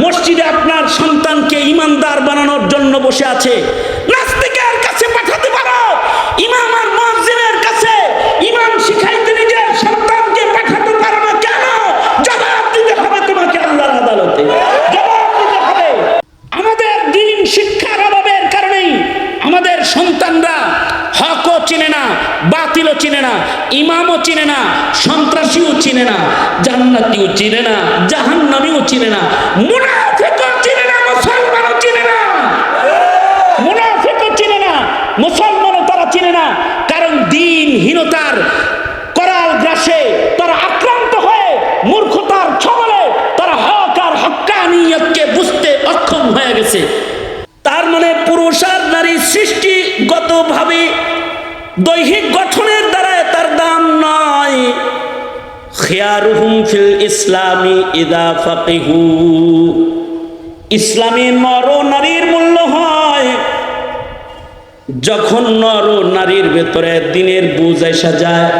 মসজিদে আপনার সন্তানকে ইমানদার বানানোর জন্য বসে আছে। পাঠাতে পারো। সন্তানকে পাঠাতে পারো না কেন? জবাব দিতে হবে তোমাকে জবাব দিতে হবে। আমাদের দিন শিক্ষার অভাবের কারণেই আমাদের সন্তানরা চিনে না, বাতিলও চিনে না, ইমামও চিনে না, সন্ত্রাসীও চিনে না, জান্নাতিও চিনে না, জাহান্নামীও চিনে না, মুনাফিকও চিনে না, মুসলমানও চিনে না। মুনাফিকও চিনে না, মুসলমানও তারা চিনে না, কারণ দিনহীনতার করাল গ্রাসে তারা আক্রান্ত হয়ে মূর্খতার ছবলে তারা হক আর হক্কানিয়তকে বুঝতে অক্ষম হয়ে গেছে। তার মানে পুরুষ আর নারী সৃষ্টিগতভাবে দৈহিক গঠনের দ্বারায় তার দাম নয়। ফিল ইসলামী ইদা ফাকিহু। ইসলামী নর নারীর মূল্য হয়। যখন নর নারীর ভেতরে দিনের বুঝ এসা যায়,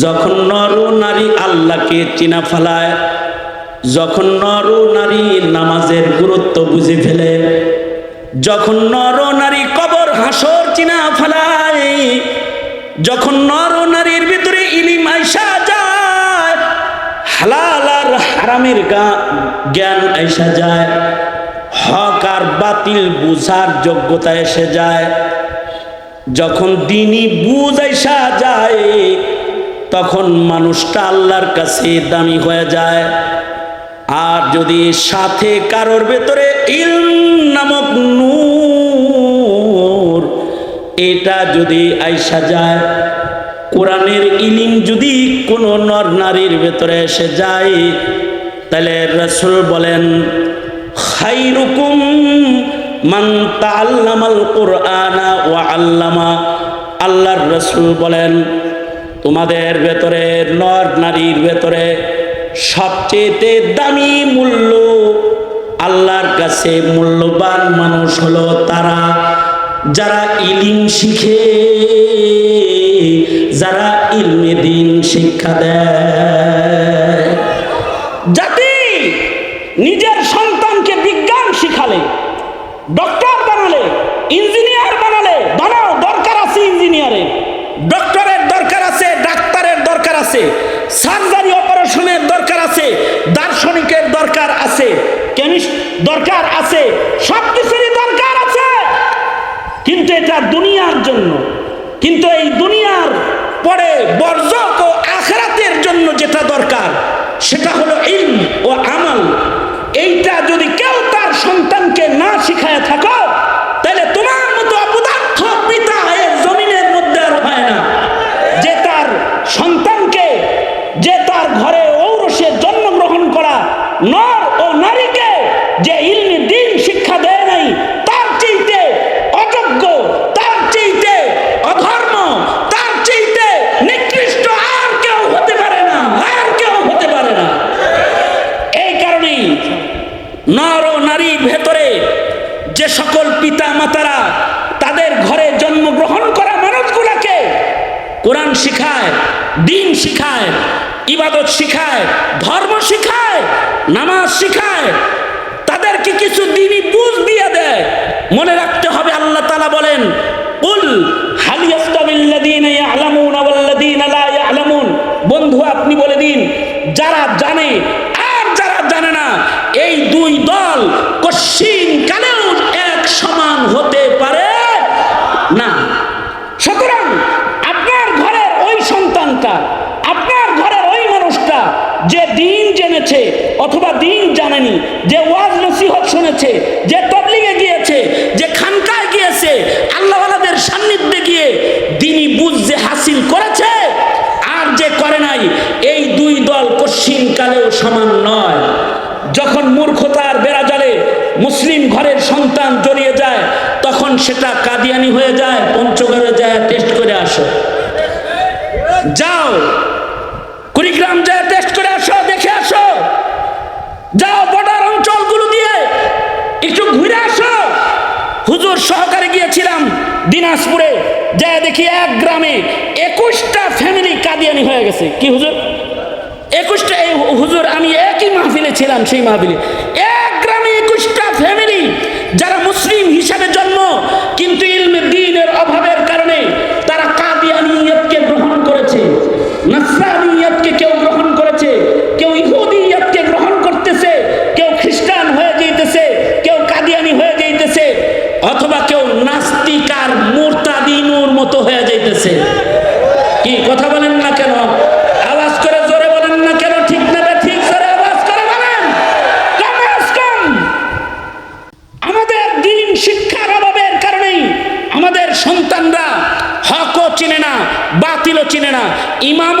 যখন নর নারী আল্লাহকে চিনা ফেলায়, যখন নর নারী নামাজের গুরুত্ব বুঝে ফেলে, যখন নর নারী হাসর চিনা ফেলায় যখন নর নারীর ভিতরে ইলিম আইসা যায়, হালাল আর হারামের জ্ঞান আইসা যায়, হক আর বাতিল বুঝার যোগ্যতা এসে যায়। যখন দিনই বুঝ আইসা যায়, তখন মানুষটা আল্লাহর কাছে দামি হয়ে যায়। আর যদি সাথে কারোর ভেতরে ইল নামক নূর এটা যদি আইসা যায়, কোরআনের ইলিম যদি কোনো নর নারীর ভেতরে এসে যায়, তাহলে রসুল বলেন, খাইরুকুম মান তাআল্লামাল কুরআনা ওয়া আল্লামা। আল্লাহর রসুল বলেন, তোমাদের ভেতরে নর নারীর ভেতরে সবচেয়ে দামি মূল্য, আল্লাহর কাছে মূল্যবান মানুষ হলো তারা। যারা ইলিম শিখে, যারা ইলমে দিন শিক্ষা দেয়। জাতি নিজের সন্তানকে বিজ্ঞান শিখালে, ডক্টর বানালে, ইঞ্জিনিয়ার বানালে, বানাও, দরকার আছে ইঞ্জিনিয়ারের। ডক্টরের দরকার আছে, ডাক্তারের দরকার আছে, সার্জারি অপারেশনের দরকার আছে, দার্শনিকের দরকার আছে, কেমিস্ট দরকার আছে সব কিছুরই দরকার আছে কিন্তু এটা দুনিয়ার জন্য। কিন্তু এই দুনিয়ার পরে বর্জক ও আখরাতের জন্য যেটা দরকার, সেটা হলো ইলম ও আমল। এইটা যদি কেউ তার সন্তানকে না শিখায় থাকো, তাহলে তোমার মতো অপদার্থ পিতা এর জমিনের মধ্যে আর হয় না। যে তার সন্তানকে, যে তার ঘরে ঔরসে জন্মগ্রহণ করা নর ও নারীকে যে ইলমি দিন শিক্ষা দেয় নাই তার চাইতে অযোগ্য তার চাইতে অধর্ম তার চাইতে নিকৃষ্ট আর কেউ হতে পারে না আর কেউ হতে পারে না এই কারণেই নর ও নারীর ভেতরে যে সকল পিতা মাতারা তাদের ঘরে জন্মগ্রহণ করা মানুষগুলাকে কোরআন শিখায়, দিন শিখায়, ইবাদত শিখায়, ধর্ম শিখায়, নামাজ শিখায়, তাদেরকে কিছু দিনই বুঝ দিয়ে দেয়। মনে রাখতে হবে, আল্লাহ তালা বলেন উল বন্ধু, আপনি বলে দিন, যারা জানে আর যারা জানে না এই দুই দল কশিন কালেও এক সমান হতে পারে না সুতরাং আপনার ঘরের ওই সন্তানটা আপনার ঘরের ওই মানুষটা যে দিন জেনেছে অথবা দিন জানেনি যে ওয়াজ শুনেছে যে তবলিগে গিয়েছে, যে খানকায় গিয়েছে, আল্লাহওয়ালাদের সান্নিধ্যে গিয়ে দিনই বুঝ যে হাসিল করেছে, আর যে করে নাই, এই দুই দল কশিন কালেও সমান নয়। যখন মূর্খতার বেড়া জলে মুসলিম ঘরের সন্তান জড়িয়ে যায়, তখন সেটা কাদিয়ানি হয়ে যায়, পঞ্চগড়ে যায়, টেস্ট করে আসো। যাও কুড়িগ্রাম যায় টেস্ট করে আসো দেখে আসো যাও বর্ডার অঞ্চলগুলো দিয়ে একটু ঘুরে আসো হুজুর সহকারে গিয়েছিলাম দিনাজপুরে। যা দেখি এক গ্রামে একুশটা ফ্যামিলি কাদিয়ানি হয়ে গেছে। কি হুজুর? একুশটা এই হুজুর, আমি একই মাহফিলে ছিলাম সেই মাহফিলে। এক গ্রামে একুশটা ফ্যামিলি যারা মুসলিম হিসাবে জন্ম, কিন্তু ইলমে দিনের অভাবের কারণে তারা কাদিয়ানিয়তকে গ্রহণ করেছে নাসরানিয়তকে কেউ গ্রহণ করেছে কেউ ইহুদিয়তকে গ্রহণ করতেছে কেউ খ্রিস্টান হয়ে যাইতেছে কেউ কাদিয়ানি হয়ে যাইতেছে অথবা কেউ নাস্তিক আর মুরতাদিনুর মতো হয়ে যাইতেছে কি কথা বলেন না কেন আওয়াজ করে জোরে বলেন না কেন ঠিক না বে ঠিক জোরে আওয়াজ করে বলেন কমে আজ কম আমাদের দিন শিক্ষার অভাবের কারণেই আমাদের সন্তানরা হকও চিনে না বাতিলও চিনে না ইমামও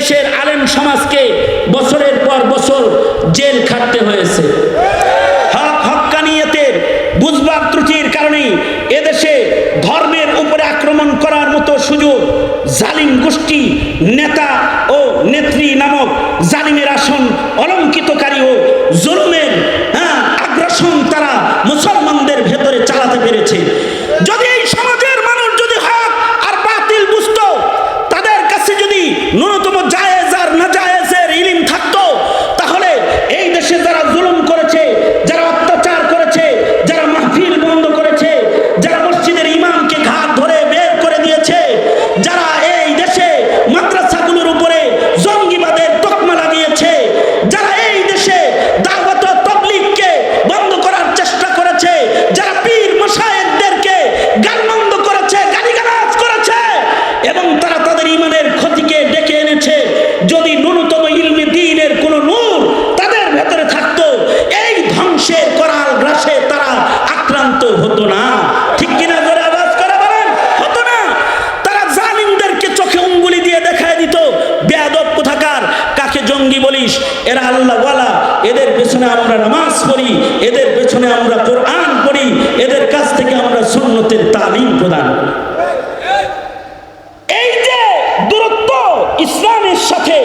দেশের আলেম সমাজকে বছরের পর বছর জেল খাটতে হয়েছে। কারণেই এদেশে ধর্মের উপরে আক্রমণ করার মতো সুযোগ জালিম গোষ্ঠী, নেতা ও নেত্রী নামক জালিমের আসন অলঙ্কিতকারী ও জুলুমের হ্যাঁ আগ্রাসন তারা মুসলমানদের ভেতরে চালাতে পেরেছে যদি এই সমাজের মানুষ যদি হক আর বাতিল বুঝতো তাদের কাছে যদি ন্যূনতম জায়েজ আর না জায়েজের ইলিম থাকতো তাহলে এই দেশে যারা জুলুম করেছে যারা অত্যাচার করেছে যারা মাহফিল বন্ধ করেছে যারা মসজিদের ইমামকে ঘাট ধরে বের করে দিয়েছে যারা এই দেশে মাদ্রাসাগুলোর উপরে জঙ্গিবাদের তকমা লাগিয়েছে যারা এই দেশে দাওয়াত ও তবলিগকে বন্ধ করার চেষ্টা করেছে যারা পীর মশায়েকদেরকে গালমন্দ করেছে গালিগালাজ করেছে এবং তারা তাদের ইমানের ক্ষতিকে ডেকে এনেছে যদি ন্যূনতম ইলমে দিনের কোন নূর তাদের ভেতরে থাকতো এই ধ্বংসের করাল গ্রাসে তারা আক্রান্ত হতো না ঠিক কিনা জোরে আওয়াজ করে বলেন হতো না তারা জালিমদেরকে চোখে উঙ্গুলি দিয়ে দেখায় দিত বেয়াদব কোথাকার কাকে জঙ্গি বলিস এরা আল্লাহওয়ালা এদের পেছনে আমরা নামাজ পড়ি এদের পেছনে আমরা কোরআন পড়ি এদের কাছ থেকে আমরা সুন্নতের তালিম প্রদান করি এই যে দূরত্ব ইসলামের সাথে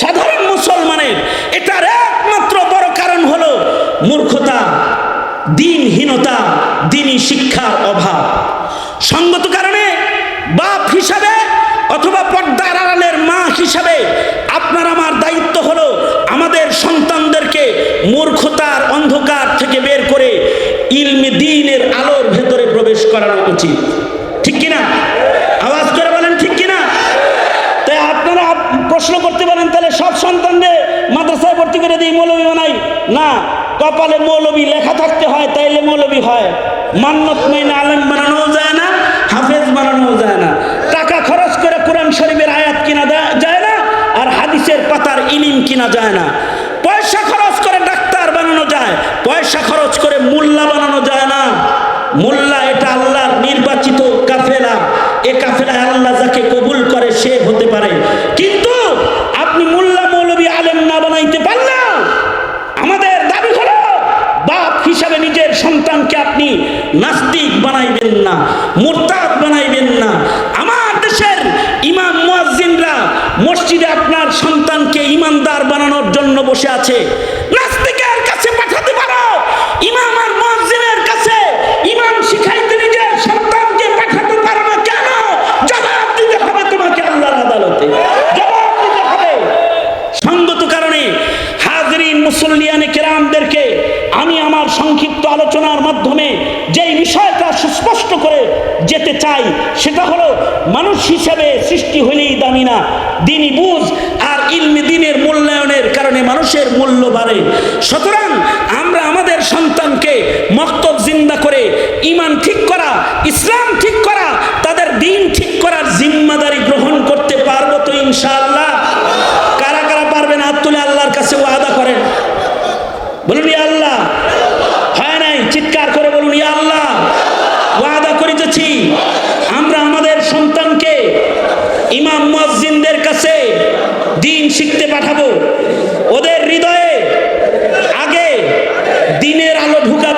সাধারণ মুসলমানের এটার একমাত্র বড় কারণ হলো মূর্খতা দিনহীনতা দিনই শিক্ষার অভাব। সঙ্গত কারণে বাপ হিসাবে অথবা পর্দার আড়ালের মা হিসাবে আপনার আমার দায়িত্ব হলো আমাদের সন্তানদেরকে মূর্খতার অন্ধকার থেকে বের করে ইলমে দিনের আলোর ভেতরে প্রবেশ করানো উচিত। ঠিক কিনা? আওয়াজ করে বলেন, ঠিক কিনা? তাই আপনারা আপ- প্রশ্ন করতে পারেন, তাহলে সব সন্তানদের মাদ্রাসায় ভর্তি করে দিই, মৌলবী বানাই। না কপালে মৌলবী লেখা থাকতে হয়, তাইলে মৌলবী হয়। মান্নত মাইনে আলেম বানানো যায় না, হাফেজ বানানো যায় না। টাকা খরচ করে কোরআন শরীফের আয়াত কিনা যায় না, আর হাদিসের পাতার ইলিম কিনা যায় না। পয়সা খরচ করে ডাক্তার বানানো যায়, পয়সা খরচ করে মোল্লা বানানো যায় না মোল্লা এটা আল্লাহর নির্বাচিত কাফেলা এ কাফেলায় আল্লাহ যাকে কবুল করে সে হতে পারে কিন্তু আপনি মোল্লা মৌলবী আলেম না বানাইতে পারলেও আমাদের দাবি হলো বাপ হিসাবে নিজের সন্তানকে নাস্তিক বানাইবেন না, মোরতাদ বানাইবেন না। আমার দেশের ইমাম মুয়াজ্জিনরা মসজিদে আপনার সন্তানকে ইমানদার বানানোর জন্য বসে আছে নাস্তিকের কাছে পাঠাতে পারো ইমাম আর মুয়াজ্জিনের কাছে ইমাম শিখাইতে নিজের সন্তানকে পাঠাতে পারো না কেন জবাব দিতে হবে তোমাকে আল্লাহর আদালতে জবাব দিতে হবে সঙ্গত কারণে হাজরিন মুসল্লিয়ানে কেরামদেরকে আমি আমার সংক্ষিপ্ত আলোচনার মাধ্যমে যেই বিষয়টা সুস্পষ্ট করে যেতে চাই সেটা হলো মানুষ হিসাবে সৃষ্টি হইলেই দামি না। দিনই বুঝ আর ইলমি দিনের মূল্যায়নের কারণে মানুষের মূল্য বাড়ে। সুতরাং আমরা আমাদের সন্তানকে মক্তব জিন্দা করে ইমান ঠিক করা, ইসলাম ঠিক করা, তাদের দিন ঠিক করার জিম্মাদারি গ্রহণ করতে পারব তো ইনশাআল্লাহ কারা কারা পারবেন হাত তুলে আল্লাহর কাছে ওয়াদা করেন বলুন ইয়া আল্লাহ হয় নাই চিৎকার করে বলুন ইয়া আল্লাহ ওয়াদা করিতেছি আমরা আমাদের সন্তানকে ইমাম মুয়াজ্জিনদের কাছে দিন শিখতে পাঠাবো ওদের হৃদয়ে আগে দিনের আলো ঢুকা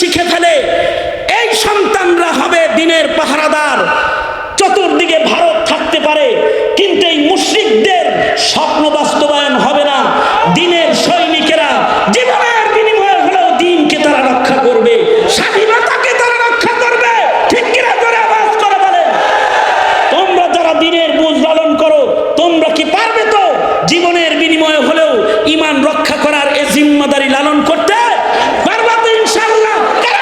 শিখে ফেলে এই সন্তানরা হবে দিনের পাহারাদার চতুর্দিকে ভারত থাকতে পারে কিন্তু এই মুশ্রিকদের স্বপ্ন বাস্তবায়ন হবে না দিনের সৈনিকেরা জীবনের বিনিময়ে হলেও দিনকে তারা রক্ষা করবে স্বাধীনতাকে তারা রক্ষা করবে ঠিক কিনা করে আওয়াজ করে বলেন তোমরা যারা দিনের বুঝ লালন করো তোমরা কি পারবে তো জীবনের বিনিময়ে হলেও ইমান রক্ষা করার এ জিম্মাদারি লালন করতে পারবা তো ইনশাআল্লাহ। কারা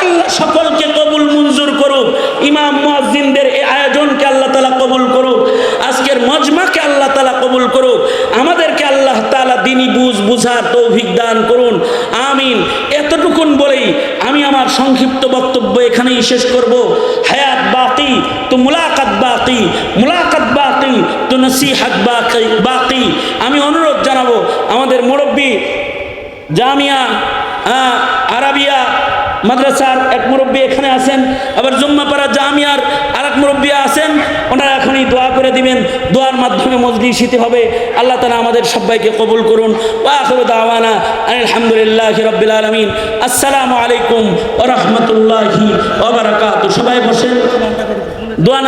আল্লাহ সকলকে কবুল মঞ্জুর করুক। ইমাম মুয়াজ্জিনদের এই আয়োজনকে আল্লাহ তাআলা কবুল করুক। আজকের মজমাকে আল্লাহ তাআলা কবুল করুক। আমাদেরকে আল্লাহ তাআলা দিনী বুঝ, বুঝার তৌফিক দান করুন। আমিন। এতটুকুন বলেই আমি আমার সংক্ষিপ্ত বক্তব্য এখানেই শেষ করব। হায়াত বাকি, তো মুলাকাত বাকি। মুলাকাত নসিহাত বাকি বাকি। আমি অনুরোধ জানাব আমাদের মুরব্বী জামিয়া আরাবিয়া মাদ্রাসার এক মুরব্বী এখানে আছেন, আবার জুম্মাপাড়া জামিয়ার আর এক মুরব্বী আছেন, ওনারা এখনই দোয়া করে দিবেন। দোয়ার মাধ্যমে মজলিসিতে হবে। আল্লাহ তালা আমাদের সবাইকে কবুল করুন। ওয়াখরু আলহামদুলিল্লাহ রব্বিল আলমিন। আসসালামু আলাইকুম ওরহমতুল্লাহি ওবরাকাত সবাই বসেন। দোয়া